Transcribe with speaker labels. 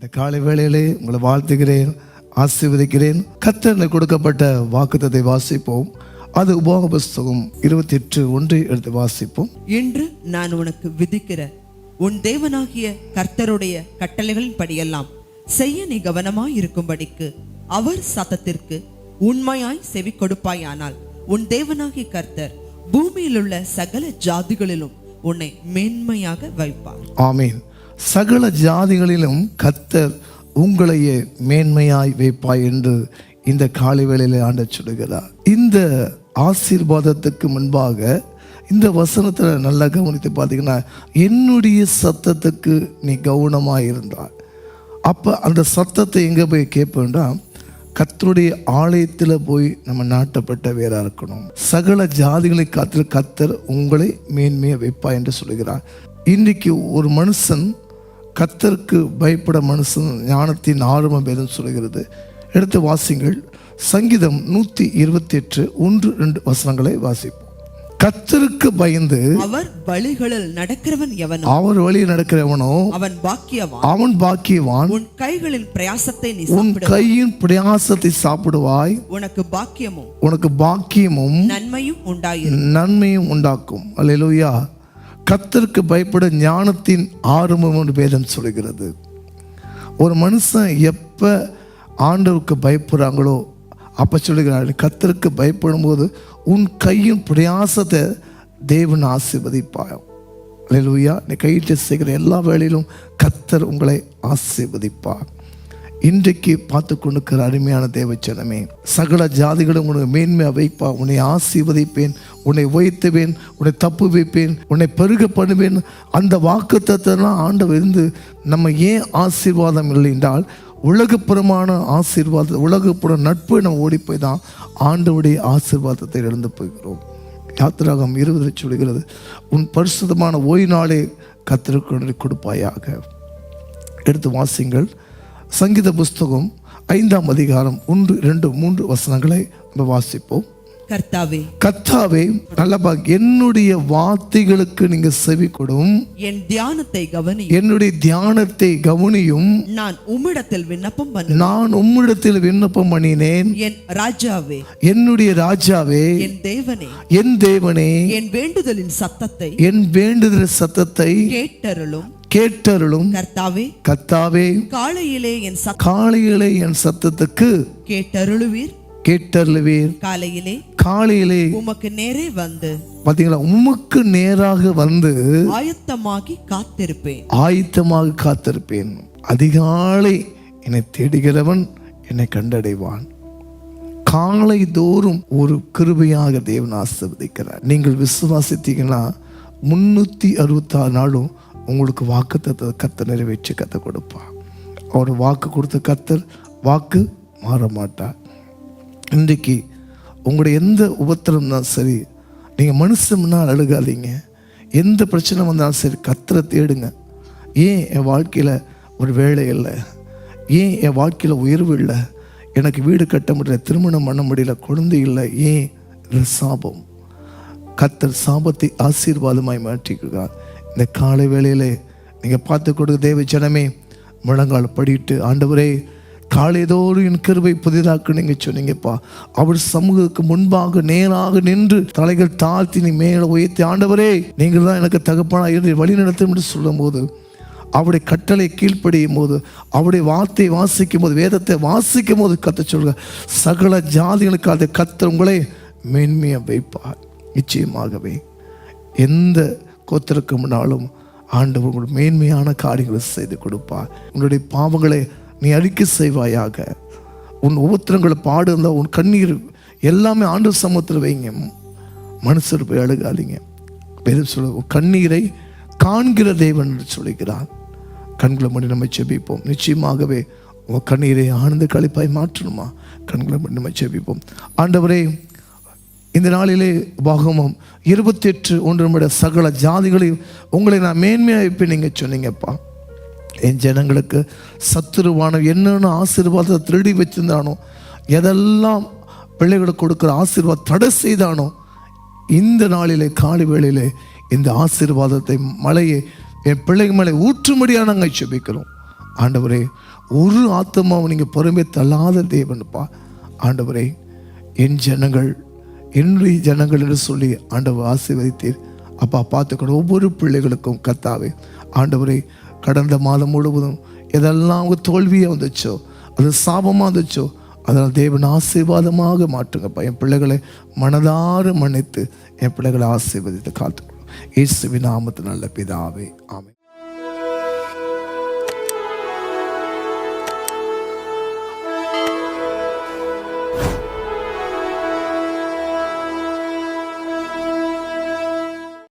Speaker 1: இந்த காலை வேளையிலே உங்களை வாழ்த்துகிறேன் ஆசீர்வதிக்கிறேன். கத்தனை கொடுக்கப்பட்ட வாக்குத்தத்தை வாசிப்போம். அது உபோக புஸ்தகம் இருபத்தி எட்டு ஒன்றை எடுத்து வாசிப்போம்.
Speaker 2: இன்று நான் உனக்கு விதிக்கிற உன் தேவனாகிய கர்த்தருடைய கட்டளைகளின் படியெல்லாம் செய்ய நீ கவனமாய் இருக்கும்படிக்கு அவர் சத்தத்திற்கு உண்மையாய் செவி கொடுப்பாயானால் உன் தேவனாகிய கர்த்தர் பூமியில் உள்ள சகல ஜாதிகளிலும் உன்னை மேன்மையாக வைப்பார்.
Speaker 1: ஆமீன். சகல ஜாதிகளிலும் கத்தர் உங்களையே மேன்மையாய் வைப்பாய் என்று இந்த காலை வேளையில் ஆண்ட சொல்லுகிறார். இந்த ஆசீர்வாதத்துக்கு முன்பாக இந்த வசனத்தில் நல்லா கவனித்து பார்த்தீங்கன்னா என்னுடைய சத்தத்துக்கு நீ கவனமாக இருந்தாய். அப்போ அந்த சத்தத்தை எங்கே போய் கேட்பேன்னா கத்தருடைய ஆலயத்தில் போய் நம்ம நாட்டப்பட்ட வேறாக இருக்கணும். சகல ஜாதிகளை காத்து கத்தர் உங்களை மேன்மையை வைப்பா என்று சொல்லுகிறார். இன்றைக்கு ஒரு மனுஷன் கத்தருக்கு பயப்பட மனுஷன் ஞானத்தின் ஆரம்பம் வேதம் சொல்கிறது எடுத்து வாசிங்கள். சங்கீதம் நூற்றி இருபத்தி எட்டு ஒன்று ரெண்டு வசனங்களை வாசிப்போம். கத்தருக்கு பயந்து
Speaker 2: அவர் வழிகளில் நடக்கிறவன் எவனோ?
Speaker 1: அவர் வழி நடக்கிறவனோ?
Speaker 2: அவன் பாக்கியவான்.
Speaker 1: அவன் பாக்கியவான்.
Speaker 2: உன் கைகளின் பிரயாசத்தை நீ
Speaker 1: உன் கையின் பிரயாசத்தை சாப்பிடுவாய்.
Speaker 2: உனக்கு பாக்கியமும்
Speaker 1: உனக்கு பாக்கியமும்
Speaker 2: நன்மையும் உண்டாயிரு.
Speaker 1: நன்மையும் உண்டாக்கும். அல்லேலூயா கத்தருக்கு பயப்பட ஞானத்தின் ஆரம்பம் என்று வேதம் சொல்கிறது. ஒரு மனுஷன் எப்போ ஆண்டவருக்கு பயப்படுறாங்களோ அப்போ சொல்லுகிறார் கத்தருக்கு பயப்படும் போது உன் கையின் பிரயாசத்தை தேவன் ஆசிர்வதிப்பாயும் அல்லேலூயா நீ கையிட்டு செய்கிற எல்லா வேலையிலும் கத்தர் உங்களை ஆசிர்வதிப்பார். இன்றைக்கு பார்த்து கொண்டிருக்கிற அருமையான தேவச்சனமே சகல ஜாதிகளும் உனக்கு மேன்மை வைப்பா உன்னை ஆசீர்வதிப்பேன் உன்னை உயர்த்துவேன் உன்னை தப்பு வைப்பேன் உன்னை பெருக பண்ணுவேன். அந்த வாக்குத்தத்தெல்லாம் ஆண்டவர் இருந்து நம்ம ஏன் ஆசீர்வாதம் இல்லை என்றால் உலகப்புறமான ஆசீர்வாதம் உலகப்புற நட்பு நம்ம ஓடி போய் தான் ஆண்டவுடைய ஆசீர்வாதத்தை இழந்து போகிறோம் யாத்திராகம் இருபது சொல்கிறது உன் பரிசுத்தமான ஓய்வு நாளே கத்திற்கு கொடுப்பாயாக. எடுத்து வாசிங்கள். சங்கீத புஸ்தகம் ஐந்தாம் அதிகாரம் ஒன்று இரண்டு மூன்று வசனங்களை நம்ம வாசிப்போம்.
Speaker 2: கர்த்தாவே
Speaker 1: கத்தாவே நல்லபா என்னுடைய வார்த்தைகளுக்கு நீங்க செவி கொடும்.
Speaker 2: என் தியானத்தை கவனி
Speaker 1: என்னுடைய தியானத்தை கவனியும்.
Speaker 2: நான் உம்மிடத்தில் விண்ணப்பம் பண்ண
Speaker 1: நான் உம்மிடத்தில் விண்ணப்பம் பண்ணினேன்.
Speaker 2: என் ராஜாவே
Speaker 1: என்னுடைய ராஜாவே
Speaker 2: என் தேவனே
Speaker 1: என் தேவனே
Speaker 2: என் வேண்டுதலின் சத்தத்தை
Speaker 1: என் வேண்டுதல் சத்தத்தை
Speaker 2: கேட்டருளும்.
Speaker 1: கேட்டருளும்
Speaker 2: கர்த்தாவே
Speaker 1: கத்தாவே
Speaker 2: காலையிலே என்
Speaker 1: காலையிலே என் சத்தத்துக்கு
Speaker 2: கேட்டருளுவீர்.
Speaker 1: கேட்டருளுவீர்.
Speaker 2: காலையிலே
Speaker 1: காலையிலே
Speaker 2: உமக்கு நேரே வந்து
Speaker 1: பாத்தீங்களா? உமக்கு நேராக வந்து
Speaker 2: ஆயத்தமாகி காத்திருப்பேன்.
Speaker 1: ஆயத்தமாக காத்திருப்பேன். அதிகாலை என்னை தேடுகிறவன் என்னை கண்டடைவான். காலை தோறும் ஒரு கிருபையாக தேவன் ஆசிர்வதிக்கிறார். நீங்கள் விசுவாசித்தீங்கன்னா முன்னூற்றி அறுபத்தாறு நாளும் உங்களுக்கு வாக்கு கத்தை நிறைவேற்றி கத்தை கொடுப்பார். அவர் வாக்கு கொடுத்த கத்தர் வாக்கு மாற மாட்டார். இன்றைக்கு உங்களுடைய எந்த உபத்திரம் தான் சரி நீங்கள் மனுஷன் அழுகாதீங்க. எந்த பிரச்சனை வந்தாலும் சரி கத்தரை தேடுங்க. ஏன் என் வாழ்க்கையில் ஒரு வேலை இல்லை? ஏன் என் வாழ்க்கையில் உயர்வு இல்லை? எனக்கு வீடு கட்ட முடியல திருமணம் பண்ண முடியல குழந்தை இல்லை ஏன்? சாபம். கத்தர் சாபத்தை ஆசீர்வாதமாய் மாற்றிக்கிறார். இந்த காலை வேளையில் நீங்கள் பார்த்து கொடுக்க தேவ ஜனமே முழங்கால் படிட்டு ஆண்டவரே காலைதோறும் என் கிருபை புதிதாக்கு நீங்கள் சொன்னீங்கப்பா. அவர் சமூகத்துக்கு முன்பாக நேராக நின்று தலைகள் தாழ்த்தி நீ மேலே உயர்த்தி ஆண்டவரே நீங்கள் தான் எனக்கு தகப்பனாக இருந்து வழி நடத்தும் என்று சொல்லும்போது அவருடைய கட்டளை கீழ்ப்படியும் போது அவருடைய வார்த்தை வாசிக்கும் போது வேதத்தை வாசிக்கும் போது கத்த சொல்க சகல ஜாதிகளுக்கு அதை கத்த உங்களை மேன்மையாக வைப்பார். நிச்சயமாகவே எந்த கோத்திற்கு முன்னாலும் ஆண்டவர் உங்களுக்கு மேன்மையான காரியங்களை செய்து கொடுப்பார். உன்னுடைய பாவங்களை நீ அறிக்கை செய்வாயாக. உன் உபத்திரங்களை பாடு இருந்தால் உன் கண்ணீர் எல்லாமே ஆண்டு சமூகத்தில் வைங்க. மனுஷர் போய் அழுகாதீங்க. பெரும் சொல்ல உன் கண்ணீரை காண்கிற தேவன் என்று சொல்லுகிறான் கண்களை மட்டும் நம்ம செபிப்போம். நிச்சயமாகவே உன் கண்ணீரை ஆனந்த கழிப்பாய் மாற்றணுமா? கண்களை மட்டும் நம்ம செபிப்போம். ஆண்டவரே இந்த நாளிலே பாகமம் இருபத்தி எட்டு ஒன்று நம்முடைய சகல ஜாதிகளையும் உங்களை நான் மேன்மையாக இப்போ நீங்கள் சொன்னீங்கப்பா. என் ஜனங்களுக்கு சத்துருவான என்னென்ன ஆசீர்வாதத்தை திருடி வச்சிருந்தானோ எதெல்லாம் பிள்ளைகளுக்கு கொடுக்குற ஆசீர்வாதம் தடை செய்தானோ இந்த நாளிலே காலை வேளையிலே இந்த ஆசீர்வாதத்தை மலையை என் பிள்ளைங்க மேலே ஊற்றும்படியாக நாங்கள் செபிக்கிறோம் ஆண்டவரே ஒரு ஆத்மாவை நீங்கள் பொறுமை தள்ளாத தேவன்ப்பா. ஆண்டவரே என் ஜனங்கள் என்னுடைய ஜனங்கள் என்று சொல்லி ஆண்டவர் ஆசீர்வதித்தீர். அப்பா பார்த்துக்கணும் ஒவ்வொரு பிள்ளைகளுக்கும் கத்தாவே. ஆண்டவரை கடந்த மாதம் முழுவதும் எதெல்லாம் அவங்க தோல்வியாக வந்துச்சோ அது சாபமாக இருந்துச்சோ அதனால் தேவன் ஆசீர்வாதமாக மாற்றுங்கப்பா. என் பிள்ளைகளை மனதார மன்னித்து என் பிள்ளைகளை ஆசீர்வதித்து காத்துக்கணும் இயேசுவின் நாமத்து நல்ல பிதாவே. ஆமை